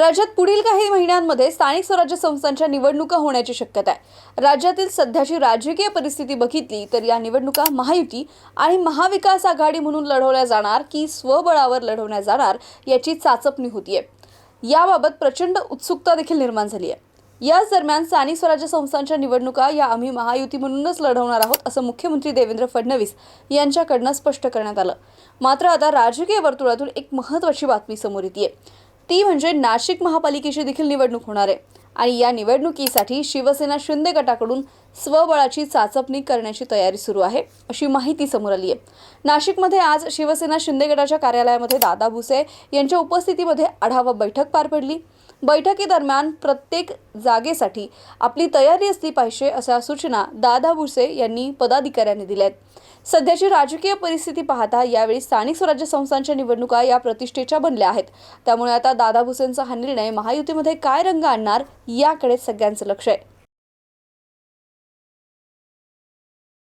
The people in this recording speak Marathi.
राज्यात पुढील काही महिन्यांमध्ये स्थानिक स्वराज्य संस्थांच्या निवडणुका होण्याची शक्यता आहे. राज्यातील सध्याची राजकीय परिस्थिती बघितली तर या निवडणुका महायुती आणि महाविकास आघाडी म्हणून लढवल्या जाणार की स्वबळावर लढवल्या जाणार याची चाचपणी होतीये. याबाबत प्रचंड उत्सुकता देखील निर्माण झाली आहे याच दरम्यान स्थानिक स्वराज्य संस्थांच्या निवडणुका या आम्ही महायुती म्हणूनच लढवणार आहोत असं मुख्यमंत्री देवेंद्र फडणवीस यांच्याकडनं स्पष्ट करण्यात आलं. मात्र आता राजकीय वर्तुळातून एक महत्त्वाची बातमी समोर येते ती म्हणजे नाशिक महापालिकेची देखील निवडणूक होणार आहे. आणि या निवडणुकीसाठी शिवसेना शिंदे गटाकडून स्वबळाची चाचपणी करण्याची तयारी सुरू आहे अशी माहिती समोर आली आहे. नाशिकमध्ये आज शिवसेना शिंदे गटाच्या कार्यालयामध्ये दादा भुसे यांच्या उपस्थितीमध्ये आढावा बैठक पार पडली. बैठकीदरम्यान प्रत्येक जागेसाठी आपली तयारी असली पाहिजे अशा सूचना दादा भुसे यांनी पदाधिकाऱ्यांनी दिल्या आहेत सध्याची राजकीय परिस्थिती पाहता यावेळी स्थानिक स्वराज्य संस्थांच्या निवडणुका या प्रतिष्ठेच्या बनल्या आहेत. त्यामुळे आता दादा भुसेंचा हा निर्णय महायुतीमध्ये काय रंग आणणार याकडे सगळ्यांचं लक्ष आहे.